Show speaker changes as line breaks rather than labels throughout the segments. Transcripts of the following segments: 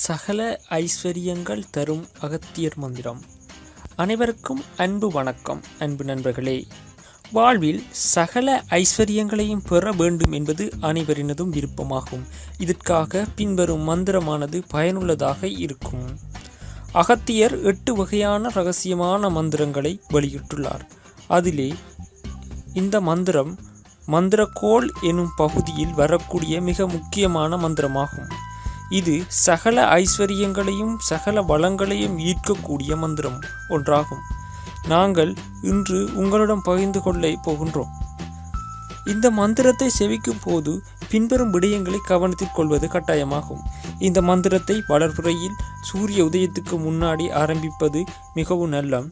சகல ஐஸ்வர்யங்கள் தரும் அகத்தியர் மந்திரம். அனைவருக்கும் அன்பு வணக்கம் அன்பு நண்பர்களே. வாழ்வில் சகல ஐஸ்வர்யங்களையும் பெற வேண்டும் என்பது அனைவரினதும் விருப்பமாகும். இதற்காக பின்வரும் மந்திரமானது பயனுள்ளதாக இருக்கும். அகத்தியர் எட்டு வகையான ரகசியமான மந்திரங்களை வெளியிட்டுள்ளார். அதிலே இந்த மந்திரம் மந்திரக்கோள் எனும் பகுதியில் வரக்கூடிய மிக முக்கியமான மந்திரமாகும். இது சகல ஐஸ்வர்யங்களையும் சகல வளங்களையும் ஈர்க்கக்கூடிய மந்திரம் ஒன்றாகும். நாங்கள் இன்று உங்களிடம் பகிர்ந்து கொள்ள போகின்றோம். இந்த மந்திரத்தை செவிக்கும் போது பின்வரும் விடயங்களை கவனத்தில் கொள்வது கட்டாயமாகும். இந்த மந்திரத்தை வளர்ப்புறையில் சூரிய உதயத்துக்கு முன்னாடி ஆரம்பிப்பது மிகவும் நல்ல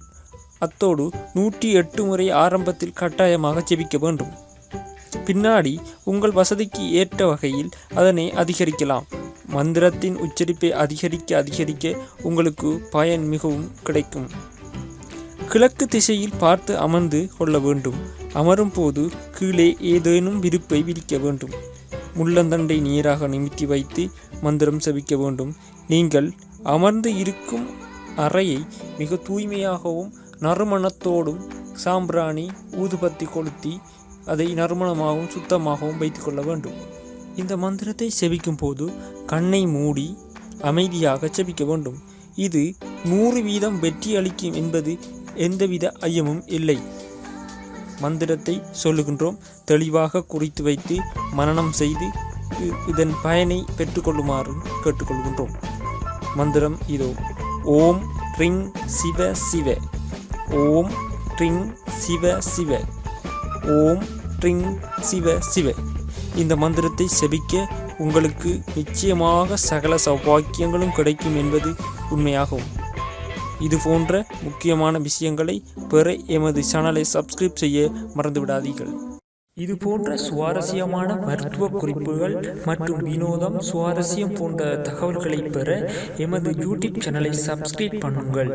அத்தோடு நூற்றி எட்டு முறை ஆரம்பத்தில் கட்டாயமாக செபிக்க வேண்டும். பின்னாடி உங்கள் வசதிக்கு ஏற்ற வகையில் அதனை அதிகரிக்கலாம். மந்திரத்தின் உச்சரிப்பை அதிகரிக்க அதிகரிக்க உங்களுக்கு பயன் மிகவும் கிடைக்கும். கிழக்கு திசையில் பார்த்து அமர்ந்து கொள்ள வேண்டும். அமரும் போது கீழே ஏதேனும் விருப்பை விரிக்க வேண்டும். முள்ளந்தண்டை நீராக நிமித்தி வைத்து மந்திரம் செபிக்க வேண்டும். நீங்கள் அமர்ந்து இருக்கும் அறையை மிக தூய்மையாகவும் நறுமணத்தோடும் சாம்பிராணி ஊதுபத்தி கொளுத்தி அதை நறுமணமாகவும் சுத்தமாகவும் வைத்துக்கொள்ள வேண்டும். இந்த மந்திரத்தை செவிக்கும் போது கண்ணை மூடி அமைதியாக செபிக்க வேண்டும். இது நூறு வீதம் வெற்றி அளிக்கும் என்பது எந்தவித ஐயமும் இல்லை. மந்திரத்தை சொல்லுகின்றோம். தெளிவாக குறித்து வைத்து மனனம் செய்து இதன் பயனை பெற்றுக்கொள்ளுமாறு கேட்டுக்கொள்கின்றோம். மந்திரம் இதோ. ஓம் ட்ரிங் சிவ சிவ. ஓம் ட்ரிங் சிவ சிவ. ஓம் ட்ரிங் சிவ சிவ. இந்த மந்திரத்தை செபிக்க உங்களுக்கு நிச்சயமாக சகல சௌபாக்கியங்களும் கிடைக்கும் என்பது உண்மையாகும். இது போன்ற முக்கியமான விஷயங்களை பெற எமது சேனலை சப்ஸ்கிரைப் செய்ய மறந்துவிடாதீர்கள். இது போன்ற சுவாரஸ்யமான மருத்துவ குறிப்புகள் மற்றும் வினோதம் சுவாரஸ்யம் போன்ற தகவல்களை பெற எமது யூடியூப் சேனலை சப்ஸ்கிரைப் பண்ணுங்கள்.